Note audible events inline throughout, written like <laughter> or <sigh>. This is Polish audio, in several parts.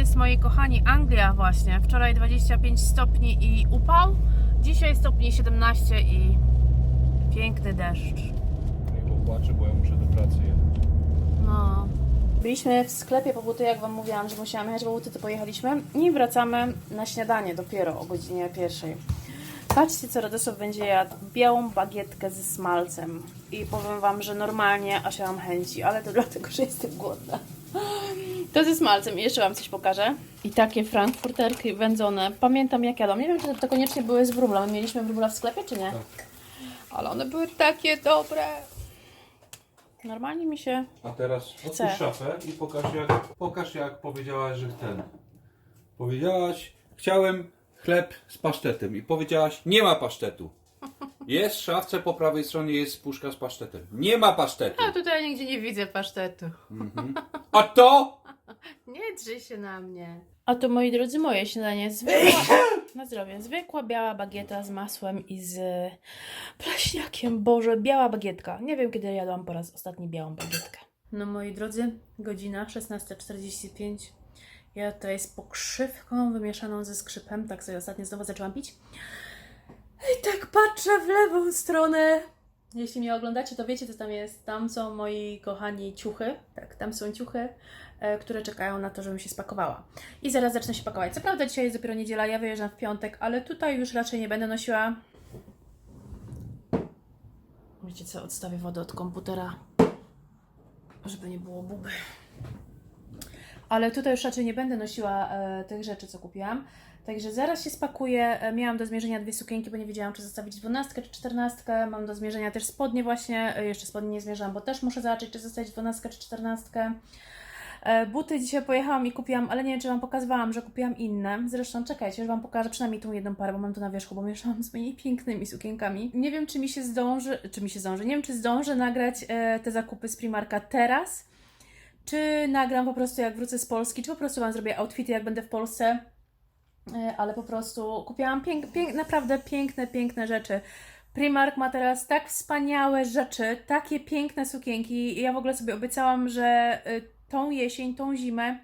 jest, moi kochani, Anglia właśnie. Wczoraj 25 stopni i upał, dzisiaj stopni 17 i piękny deszcz. Nie popłaczę, bo ja muszę do pracy jechać. No. Byliśmy w sklepie po buty, jak Wam mówiłam, że musiałam jechać po buty, to pojechaliśmy i wracamy na śniadanie dopiero o godzinie pierwszej. Patrzcie, co Radosław będzie jadł. Białą bagietkę ze smalcem. I powiem Wam, że normalnie aż ja mam chęci, ale to dlatego, że jestem głodna. To ze smalcem. I jeszcze Wam coś pokażę. I takie frankfurterki wędzone. Pamiętam jak jadłam. Nie wiem, czy to koniecznie były z wróbla. My mieliśmy wróbla w sklepie, czy nie? Tak. Ale one były takie dobre. Normalnie mi się A teraz Chcę. otwórz szafę i pokaż jak, pokaż jak powiedziałaś, że ten. Powiedziałaś, chciałem chleb z pasztetem i powiedziałaś, nie ma pasztetu. Jest w szafce po prawej stronie jest puszka z pasztetem. Nie ma pasztetu. A tutaj nigdzie nie widzę pasztetu. A to? <laughs> Nie drzyj się na mnie. A to moi drodzy, moje śniadanie zwykła. Na zdrowie. Zwykła biała bagieta z masłem i z pleśniakiem. Boże, biała bagietka. Nie wiem, kiedy jadłam po raz ostatni białą bagietkę. No moi drodzy, godzina 16.45. Ja tutaj z pokrzywką wymieszaną ze skrzypem. Tak sobie ostatnio znowu zaczęłam pić. I tak patrzę w lewą stronę. Jeśli mnie oglądacie, to wiecie, co tam jest. Tam są moi kochani ciuchy. Tak, tam są ciuchy, e, które czekają na to, żebym się spakowała. I zaraz zacznę się pakować. Co prawda dzisiaj jest dopiero niedziela, ja wyjeżdżam w piątek, ale tutaj już raczej nie będę nosiła. Wiecie co, odstawię wodę od komputera, żeby nie było buby. Ale tutaj już raczej nie będę nosiła e, tych rzeczy, co kupiłam. Także zaraz się spakuję. E, Miałam do zmierzenia dwie sukienki, bo nie wiedziałam, czy zostawić dwunastkę czy czternastkę. Mam do zmierzenia też spodnie właśnie. E, Jeszcze spodnie nie zmierzałam, bo też muszę zobaczyć, czy zostawić dwunastkę czy czternastkę. E, Buty dzisiaj pojechałam i kupiłam, ale nie wiem, czy Wam pokazywałam, że kupiłam inne. Zresztą czekajcie, już Wam pokażę przynajmniej tą jedną parę, bo mam tu na wierzchu, bo mieszałam z moimi pięknymi sukienkami. Nie wiem, czy mi się zdąży, czy mi się zdąży, nie wiem, czy zdążę nagrać te zakupy z Primarka teraz, czy nagram po prostu jak wrócę z Polski, czy po prostu Wam zrobię outfity jak będę w Polsce. E, ale po prostu kupiłam pięk, pięk, naprawdę piękne, piękne rzeczy. Primark ma teraz tak wspaniałe rzeczy, takie piękne sukienki. Ja w ogóle sobie obiecałam, że y, tą jesień, tą zimę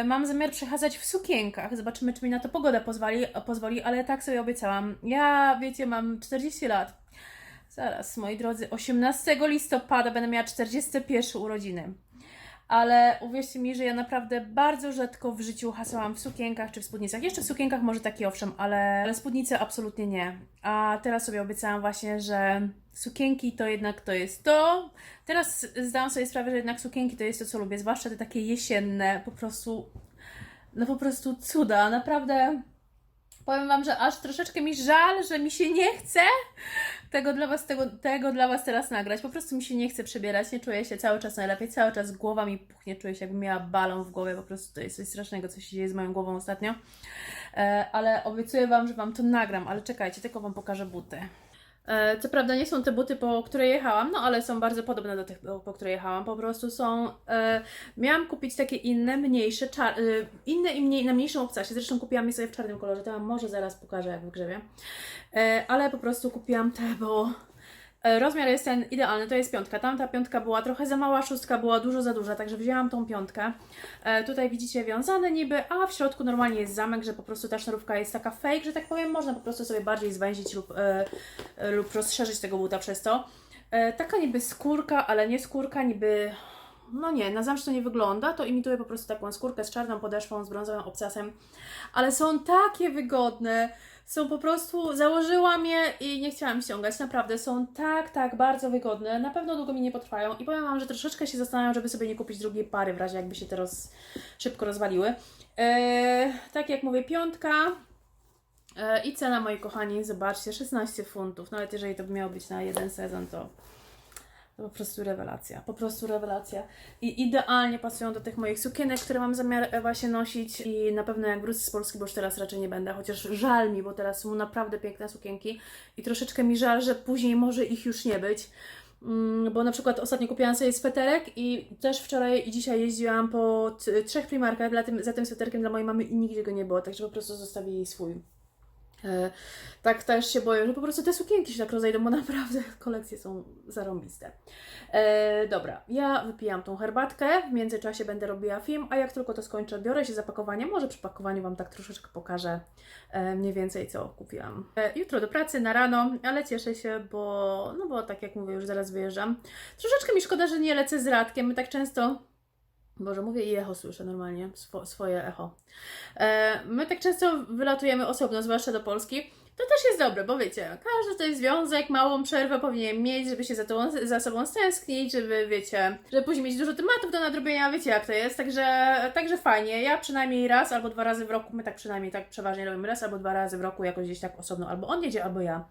y, mam zamiar przechadzać w sukienkach. Zobaczymy, czy mi na to pogoda pozwoli, pozwoli, ale tak sobie obiecałam. Ja, wiecie, mam 40 lat. Zaraz, moi drodzy, 18 listopada będę miała 41 urodziny. Ale uwierzcie mi, że ja naprawdę bardzo rzadko w życiu hasałam w sukienkach czy w spódnicach. Jeszcze w sukienkach może taki owszem, ale, ale spódnice absolutnie nie. A teraz sobie obiecałam właśnie, że sukienki to jednak to jest to. Teraz zdałam sobie sprawę, że jednak sukienki to jest to, co lubię, zwłaszcza te takie jesienne, po prostu, no po prostu cuda. Naprawdę powiem Wam, że aż troszeczkę mi żal, że mi się nie chce tego dla was, tego, tego dla was teraz nagrać. Po prostu mi się nie chce przebierać, nie czuję się cały czas najlepiej, cały czas głowa mi puchnie, czuję się jakbym miała balon w głowie, po prostu to jest coś strasznego, co się dzieje z moją głową ostatnio. E, ale obiecuję Wam, że Wam to nagram, ale czekajcie, tylko Wam pokażę buty. E, Co prawda nie są te buty, po które jechałam, no ale są bardzo podobne do tych, po które jechałam. Po prostu są. E, miałam kupić takie inne, mniejsze, czar, e, inne i mniej, na mniejszym obcasie. Zresztą kupiłam je sobie w czarnym kolorze, to Wam może zaraz pokażę, jak wygrzebię. E, ale po prostu kupiłam te, bo rozmiar jest ten idealny, to jest piątka. Tamta piątka była trochę za mała, szóstka była dużo za duża, także wzięłam tą piątkę. E, tutaj widzicie wiązane niby, a w środku normalnie jest zamek, że po prostu ta sznurówka jest taka fake, że tak powiem, można po prostu sobie bardziej zwęzić lub, e, e, lub rozszerzyć tego buta przez to. E, taka niby skórka, ale nie skórka, niby... No nie, na zamsz to nie wygląda, to imituje po prostu taką skórkę z czarną podeszwą, z brązowym obcasem, ale są takie wygodne, są po prostu, założyłam je i nie chciałam ściągać, naprawdę, są tak, tak bardzo wygodne, na pewno długo mi nie potrwają i powiem Wam, że troszeczkę się zastanawiam, żeby sobie nie kupić drugiej pary, w razie jakby się teraz szybko rozwaliły. Eee, tak jak mówię, piątka, E, I cena, moi kochani, zobaczcie, 16 funtów. Nawet jeżeli to by miało być na jeden sezon, to, to po prostu rewelacja. Po prostu rewelacja. I idealnie pasują do tych moich sukienek, które mam zamiar e, właśnie nosić. I na pewno jak wrócę z Polski, bo już teraz raczej nie będę, chociaż żal mi, bo teraz są naprawdę piękne sukienki. I troszeczkę mi żal, że później może ich już nie być. Mm, Bo na przykład ostatnio kupiłam sobie sweterek i też wczoraj i dzisiaj jeździłam po trzech primarkach za tym sweterkiem dla mojej mamy i nigdzie go nie było, także po prostu zostawię jej swój. E, tak też się boję, że po prostu te sukienki się tak rozejdą, bo <laughs> naprawdę kolekcje są zarąbiste. E, dobra, ja wypijam tą herbatkę, w międzyczasie będę robiła film, a jak tylko to skończę, biorę się za pakowanie. Może przy pakowaniu Wam tak troszeczkę pokażę e, mniej więcej co kupiłam. E, jutro do pracy na rano, ale cieszę się, bo no bo tak jak mówię, już zaraz wyjeżdżam. Troszeczkę mi szkoda, że nie lecę z Radkiem, my tak często Boże, mówię i echo słyszę normalnie, swo, swoje echo. E, my tak często wylatujemy osobno, zwłaszcza do Polski. To też jest dobre, bo wiecie, każdy ten związek, małą przerwę powinien mieć, żeby się za, tą, za sobą stęsknić, żeby, wiecie, żeby później mieć dużo tematów do nadrobienia, wiecie jak to jest, także, także fajnie. Ja przynajmniej raz albo dwa razy w roku, my tak przynajmniej tak przeważnie robimy raz albo dwa razy w roku jakoś gdzieś tak osobno, albo on jedzie, albo ja.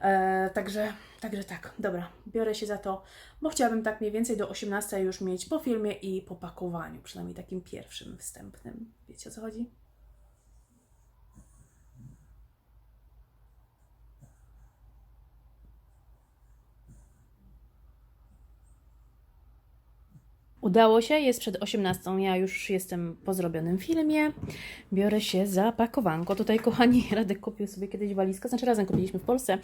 E, także, także tak, dobra, biorę się za to, bo chciałabym tak mniej więcej do 18 już mieć po filmie i po pakowaniu, przynajmniej takim pierwszym, wstępnym. Wiecie o co chodzi? Udało się, jest przed 18. Ja już jestem po zrobionym filmie. Biorę się za pakowanko. Tutaj, kochani, <laughs> Radek kupił sobie kiedyś walizkę, znaczy razem kupiliśmy w Polsce.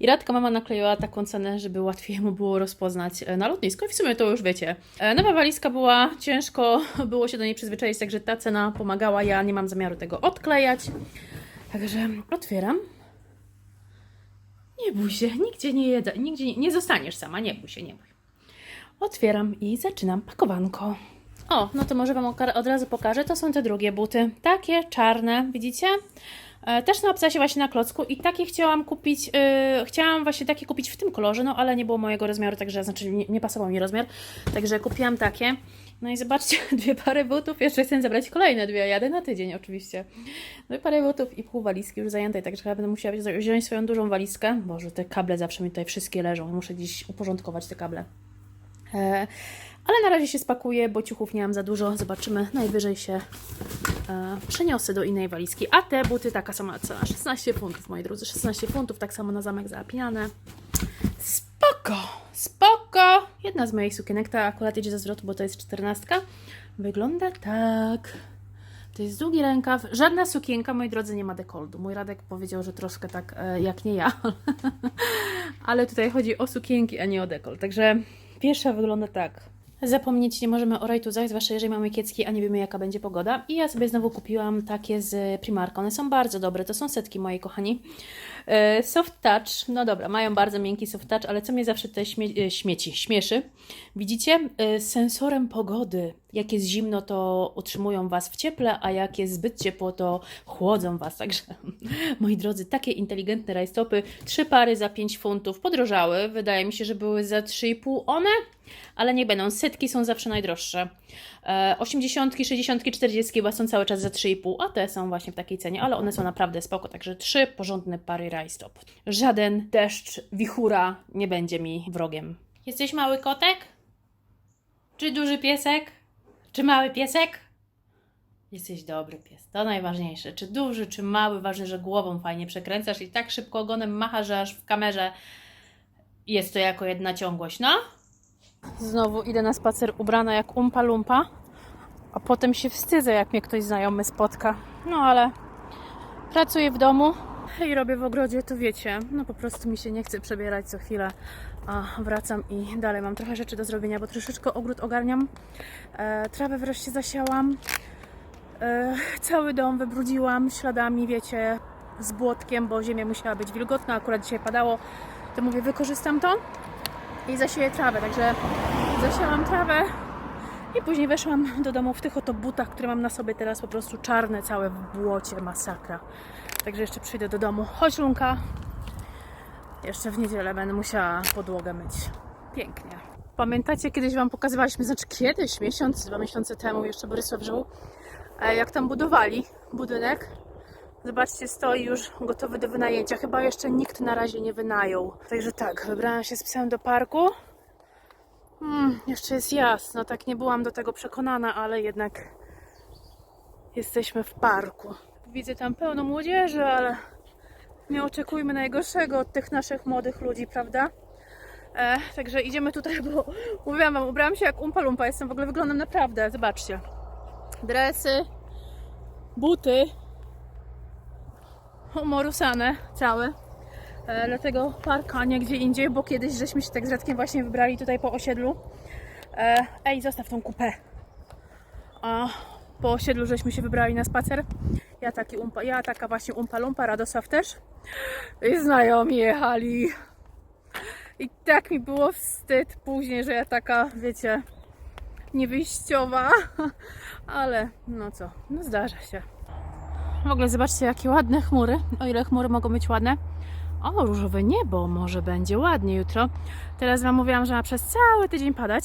I Radka mama nakleiła taką cenę, żeby łatwiej mu było rozpoznać e, na lotnisku. I w sumie to już wiecie. E, Nowa walizka była ciężko, <laughs> było się do niej przyzwyczaić, także ta cena pomagała. Ja nie mam zamiaru tego odklejać. Także otwieram. Nie bój się, nigdzie nie jedę, nigdzie nie, nie zostaniesz sama, nie bój się, nie bój. Otwieram i zaczynam pakowanko. O, no to może Wam od razu pokażę. To są te drugie buty. Takie czarne, widzicie? E, też na obcasie właśnie na klocku i takie chciałam kupić, yy, chciałam właśnie takie kupić w tym kolorze, no ale nie było mojego rozmiaru, także znaczy nie, nie pasował mi rozmiar, także kupiłam takie. No i zobaczcie, <laughs> dwie pary butów, jeszcze chcę zabrać kolejne dwie, jadę na tydzień oczywiście. Dwie pary butów i pół walizki już zajętej, także chyba będę musiała wzi- wziąć swoją dużą walizkę. Boże, te kable zawsze mi tutaj wszystkie leżą, muszę dziś uporządkować te kable. E, ale na razie się spakuję, bo ciuchów nie mam za dużo. Zobaczymy, najwyżej się e, przeniosę do innej walizki. A te buty taka sama cena, 16 funtów, moi drodzy, 16 funtów, tak samo na zamek zaapinane. Spoko, spoko. Jedna z moich sukienek, ta akurat idzie ze zwrotu, bo to jest 14. Wygląda tak. To jest długi rękaw. Żadna sukienka, moi drodzy, nie ma dekoldu. Mój Radek powiedział, że troszkę tak e, jak nie ja. <laughs> Ale tutaj chodzi o sukienki, a nie o dekolt. Także pierwsza wygląda tak. Zapomnieć nie możemy o rajtuzach, zwłaszcza jeżeli mamy kiecki, a nie wiemy jaka będzie pogoda. I ja sobie znowu kupiłam takie z Primarka. One są bardzo dobre, to są setki moi kochani. E, Soft touch, no dobra, mają bardzo miękki soft touch, ale co mnie zawsze te śmie- e, śmieci, śmieszy, widzicie, E, sensorem pogody. Jak jest zimno, to utrzymują Was w cieple, a jak jest zbyt ciepło, to chłodzą Was. Także, <laughs> moi drodzy, takie inteligentne rajstopy, trzy pary za 5 funtów podrożały. Wydaje mi się, że były za 3,5 one, ale nie będą. Setki są zawsze najdroższe. E, 80, 60, 40 chyba są cały czas za 3,5, a te są właśnie w takiej cenie, ale one są naprawdę spoko. Także trzy porządne pary rajstop. Żaden deszcz, wichura nie będzie mi wrogiem. Jesteś mały kotek? Czy duży piesek? Czy mały piesek? Jesteś dobry pies, to najważniejsze. Czy duży, czy mały, ważne, że głową fajnie przekręcasz i tak szybko ogonem machasz, że aż w kamerze jest to jako jedna ciągłość, no? Znowu idę na spacer ubrana jak umpa lumpa, a potem się wstydzę, jak mnie ktoś znajomy spotka. No ale pracuję w domu i robię w ogrodzie, to wiecie, no po prostu mi się nie chce przebierać co chwilę, a wracam i dalej mam trochę rzeczy do zrobienia, bo troszeczkę ogród ogarniam. E, trawę wreszcie zasiałam. E, cały dom wybrudziłam śladami, wiecie, z błotkiem, bo ziemia musiała być wilgotna, akurat dzisiaj padało. To mówię, wykorzystam to i zasieję trawę, także zasiałam trawę i później weszłam do domu w tych oto butach, które mam na sobie teraz po prostu czarne, całe w błocie, masakra. Także jeszcze przyjdę do domu. Chodź Lunka. Jeszcze w niedzielę będę musiała podłogę myć. Pięknie. Pamiętacie, kiedyś Wam pokazywaliśmy, znaczy kiedyś, miesiąc, dwa miesiące temu, jeszcze Borysław żył, e, jak tam budowali budynek. Zobaczcie, stoi już gotowy do wynajęcia. Chyba jeszcze nikt na razie nie wynajął. Także tak, wybrałam się z psem do parku. Hmm, jeszcze jest jasno, tak nie byłam do tego przekonana, ale jednak jesteśmy w parku. Widzę tam pełno młodzieży, ale nie oczekujmy najgorszego od tych naszych młodych ludzi, prawda? E, także idziemy tutaj, bo <laughs> mówiłam wam, ubrałam się jak umpa lumpa, jestem w ogóle wyglądam naprawdę, zobaczcie. Dresy, buty, umorusane całe. E, dlatego parkanie gdzie indziej, bo kiedyś żeśmy się tak z Radkiem właśnie wybrali tutaj po osiedlu. E, ej, zostaw tą kupę. A po osiedlu żeśmy się wybrali na spacer. Ja, taki umpa, ja taka właśnie umpa lumpa, Radosław też. I znajomi jechali. I tak mi było wstyd później, że ja taka, wiecie, niewyjściowa. <laughs> Ale no co, no zdarza się. W ogóle zobaczcie, jakie ładne chmury. O ile chmury mogą być ładne. O, różowe niebo, może będzie ładnie jutro. Teraz Wam mówiłam, że ma przez cały tydzień padać.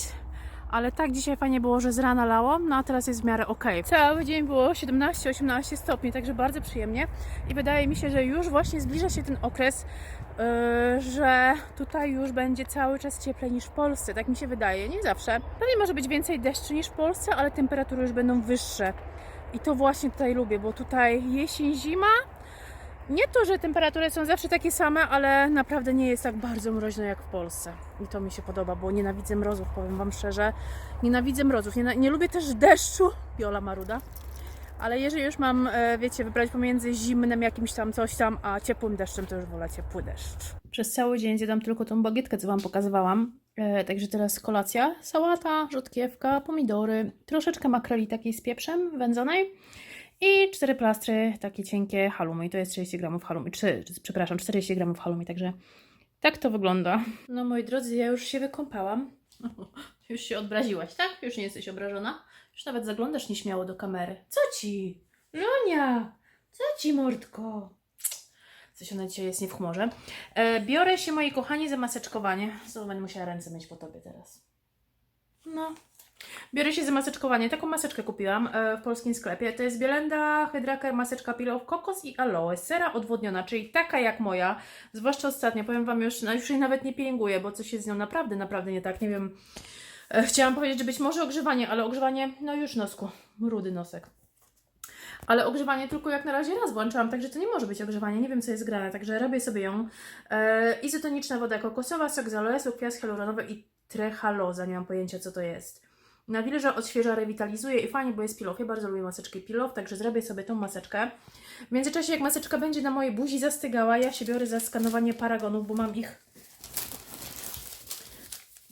Ale tak dzisiaj fajnie było, że z rana lało, no a teraz jest w miarę ok. Cały dzień było 17-18 stopni, także bardzo przyjemnie. I wydaje mi się, że już właśnie zbliża się ten okres, yy, że tutaj już będzie cały czas cieplej niż w Polsce. Tak mi się wydaje, nie zawsze. Pewnie może być więcej deszczu niż w Polsce, ale temperatury już będą wyższe. I to właśnie tutaj lubię, bo tutaj jesień, zima. Nie to, że temperatury są zawsze takie same, ale naprawdę nie jest tak bardzo mroźno jak w Polsce. I to mi się podoba, bo nienawidzę mrozów, powiem Wam szczerze. Nienawidzę mrozów. Nie, nie lubię też deszczu. Jola Maruda. Ale jeżeli już mam, e, wiecie, wybrać pomiędzy zimnym jakimś tam coś tam, a ciepłym deszczem, to już wolę ciepły deszcz. Przez cały dzień zjadam tylko tą bagietkę, co Wam pokazywałam. E, także teraz kolacja, sałata, rzodkiewka, pomidory, troszeczkę makreli takiej z pieprzem wędzonej i cztery plastry takie cienkie halloumi. I to jest 30 gramów czy, przepraszam, 40 gramów halloumi, także tak to wygląda. No moi drodzy, ja już się wykąpałam. <laughs> Już się odbraziłaś, tak? Już nie jesteś obrażona? Już nawet zaglądasz nieśmiało do kamery. Co ci? Żonia! Co ci, mordko? Coś ona dzisiaj jest nie w chmurze. E, biorę się, moi kochani, za maseczkowanie. Znowu będę musiała ręce myć po tobie teraz. No. Biorę się za maseczkowanie. Taką maseczkę kupiłam e, w polskim sklepie. To jest Bielenda Hydraker Maseczka Pillow Kokos i Aloe. Sera odwodniona, czyli taka jak moja. Zwłaszcza ostatnio. Powiem Wam już, no już jej nawet nie pielęguję, bo coś jest z nią naprawdę, naprawdę nie tak. Nie wiem. E, chciałam powiedzieć, że być może ogrzewanie, ale ogrzewanie, no już nosku. Rudy nosek. Ale ogrzewanie tylko jak na razie raz włączałam, także to nie może być ogrzewanie. Nie wiem, co jest grane, także robię sobie ją. E, izotoniczna woda kokosowa, sok z aloesu, kwiat hialuronowy i trehaloza. Nie mam pojęcia, co to jest. Nawilża, odświeża, rewitalizuje i fajnie, bo jest pilow. Ja bardzo lubię maseczki pilow, także zrobię sobie tą maseczkę. W międzyczasie, jak maseczka będzie na mojej buzi zastygała, ja się biorę za skanowanie paragonów, bo mam ich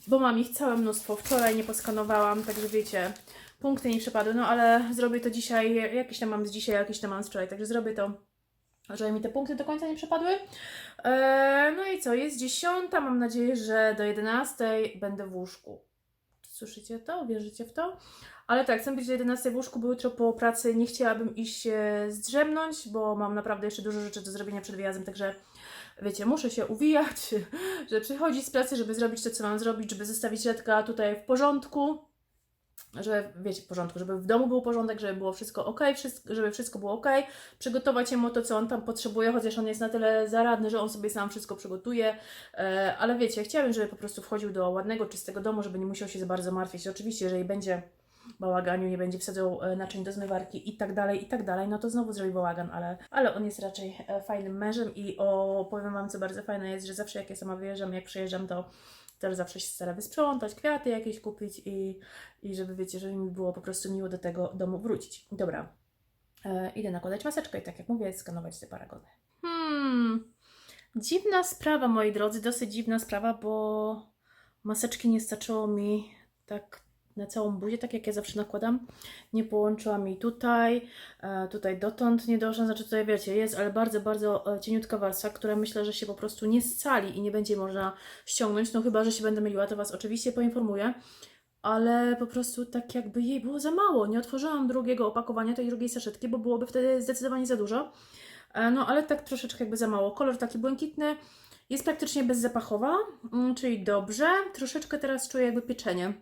bo mam ich całe mnóstwo. Wczoraj nie poskanowałam, także wiecie, punkty nie przepadły, no ale zrobię to dzisiaj, jakieś tam mam z dzisiaj, jakieś tam mam z wczoraj, także zrobię to, żeby mi te punkty do końca nie przepadły. Eee, no i co, jest dziesiąta, mam nadzieję, że do 11 będę w łóżku. Słyszycie to? Wierzycie w to? Ale tak, chcę być do 11 w łóżku, bo jutro po pracy nie chciałabym iść się zdrzemnąć, bo mam naprawdę jeszcze dużo rzeczy do zrobienia przed wyjazdem, także wiecie, muszę się uwijać, <laughs> żeby przychodzić z pracy, żeby zrobić to, co mam zrobić, żeby zostawić Redka tutaj w porządku, żeby, wiecie, w porządku, żeby w domu był porządek, żeby było wszystko ok, wszystko, żeby wszystko było ok, przygotować mu to, co on tam potrzebuje, chociaż on jest na tyle zaradny, że on sobie sam wszystko przygotuje, e, ale wiecie, chciałabym, żeby po prostu wchodził do ładnego, czystego domu, żeby nie musiał się za bardzo martwić. Oczywiście, jeżeli będzie bałaganiu, nie będzie wsadzał e, naczyń do zmywarki i tak dalej, i tak dalej, no to znowu zrobi bałagan, ale, ale on jest raczej e, fajnym mężem i o, powiem Wam, co bardzo fajne jest, że zawsze jak ja sama wyjeżdżam, jak przyjeżdżam, to też zawsze się stara wysprzątać, kwiaty jakieś kupić i, i żeby, wiecie, żeby mi było po prostu miło do tego domu wrócić. Dobra, e, idę nakładać maseczkę i tak jak mówię, skanować te paragony. Hmm, dziwna sprawa, moi drodzy, dosyć dziwna sprawa, bo maseczki nie starczyło mi tak na całą buzię, tak jak ja zawsze nakładam. Nie połączyłam jej tutaj, e, tutaj dotąd nie doszłam, znaczy tutaj wiecie, jest, ale bardzo, bardzo e, cieniutka warstwa, która myślę, że się po prostu nie scali i nie będzie można ściągnąć, no chyba, że się będę myliła, to Was oczywiście poinformuję. Ale po prostu tak jakby jej było za mało. Nie otworzyłam drugiego opakowania, tej drugiej saszetki, bo byłoby wtedy zdecydowanie za dużo. E, No ale tak troszeczkę jakby za mało. Kolor taki błękitny, jest praktycznie bezzapachowa, mm, czyli dobrze. Troszeczkę teraz czuję jakby pieczenie.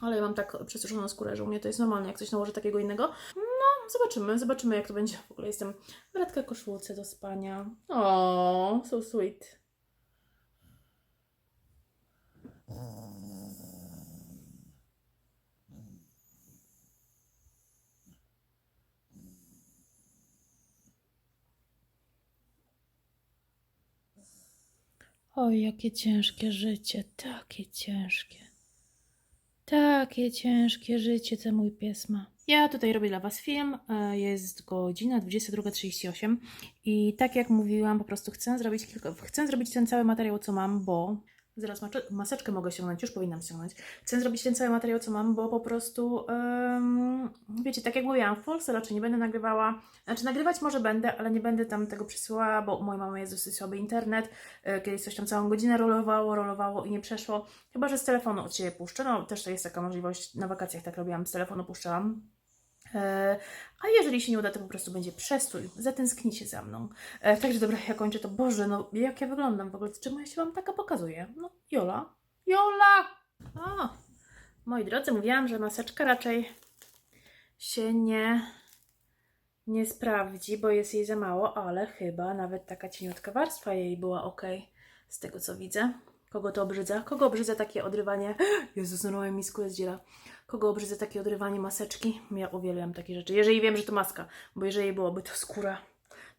Ale ja mam tak przesuszoną skórę, że u mnie to jest normalne, jak coś nałożę takiego innego. No, zobaczymy, zobaczymy jak to będzie. W ogóle jestem w radka koszulce do spania. O, so sweet. Oj, jakie ciężkie życie, takie ciężkie. Takie ciężkie życie, co mój pies ma. Ja tutaj robię dla Was film. e, Jest godzina 22.38 i tak jak mówiłam, po prostu chcę zrobić kilka, chcę zrobić ten cały materiał, co mam, bo zaraz maseczkę mogę ściągnąć, już powinnam ściągnąć. Chcę zrobić ten cały materiał, co mam, bo po prostu, em, wiecie, tak jak mówiłam, w Polsce raczej nie będę nagrywała, znaczy nagrywać może będę, ale nie będę tam tego przesyłała, bo u mojej mamy jest dosyć słaby internet, e, kiedyś coś tam całą godzinę rolowało, rolowało i nie przeszło, chyba, że z telefonu od siebie puszczę, no też to jest taka możliwość, na wakacjach tak robiłam, z telefonu puszczałam, A jeżeli się nie uda, to po prostu będzie przestój. Zatęsknicie za mną. E, Także dobra, ja kończę to. Boże, no jak ja wyglądam w ogóle? Czemu ja się Wam taka pokazuję? No, Jola. Jola! O! Moi drodzy, mówiłam, że maseczka raczej się nie, nie sprawdzi, bo jest jej za mało, ale chyba nawet taka cieniutka warstwa jej była ok, z tego co widzę. Kogo to obrzydza? Kogo obrzydza takie odrywanie? <gasps> Jezus, normalnie mi skórę zdziela. Kogo obrzydza takie odrywanie maseczki? Ja uwielbiam takie rzeczy. Jeżeli wiem, że to maska, bo jeżeli byłoby to skóra,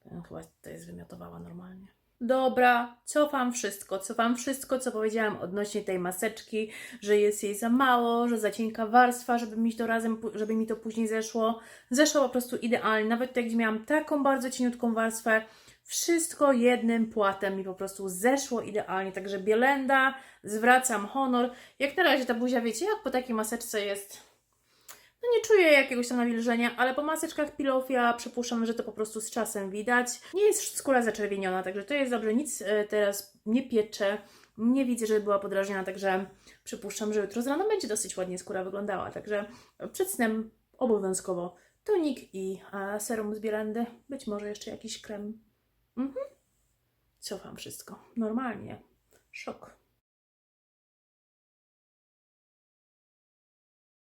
to ja chyba to jest wymiotowała normalnie. Dobra, cofam wszystko, cofam wszystko, co powiedziałam odnośnie tej maseczki, że jest jej za mało, że za cienka warstwa, żeby mi to razem, żeby mi to później zeszło. Zeszło po prostu idealnie, nawet gdzie miałam taką bardzo cieniutką warstwę, wszystko jednym płatem mi po prostu zeszło idealnie, także bielenda, zwracam honor. Jak na razie ta buzia, wiecie, jak po takiej maseczce jest, no nie czuję jakiegoś tam nawilżenia, ale po maseczkach Pillow ja przypuszczam, że to po prostu z czasem widać. Nie jest skóra zaczerwieniona, także to jest dobrze, nic e, teraz nie piecze, nie widzę, żeby była podrażniona, także przypuszczam, że jutro z rana będzie dosyć ładnie skóra wyglądała, także przed snem obowiązkowo tonik i serum z bielendy, być może jeszcze jakiś krem. Mhm. Cofam wszystko. Normalnie. Szok.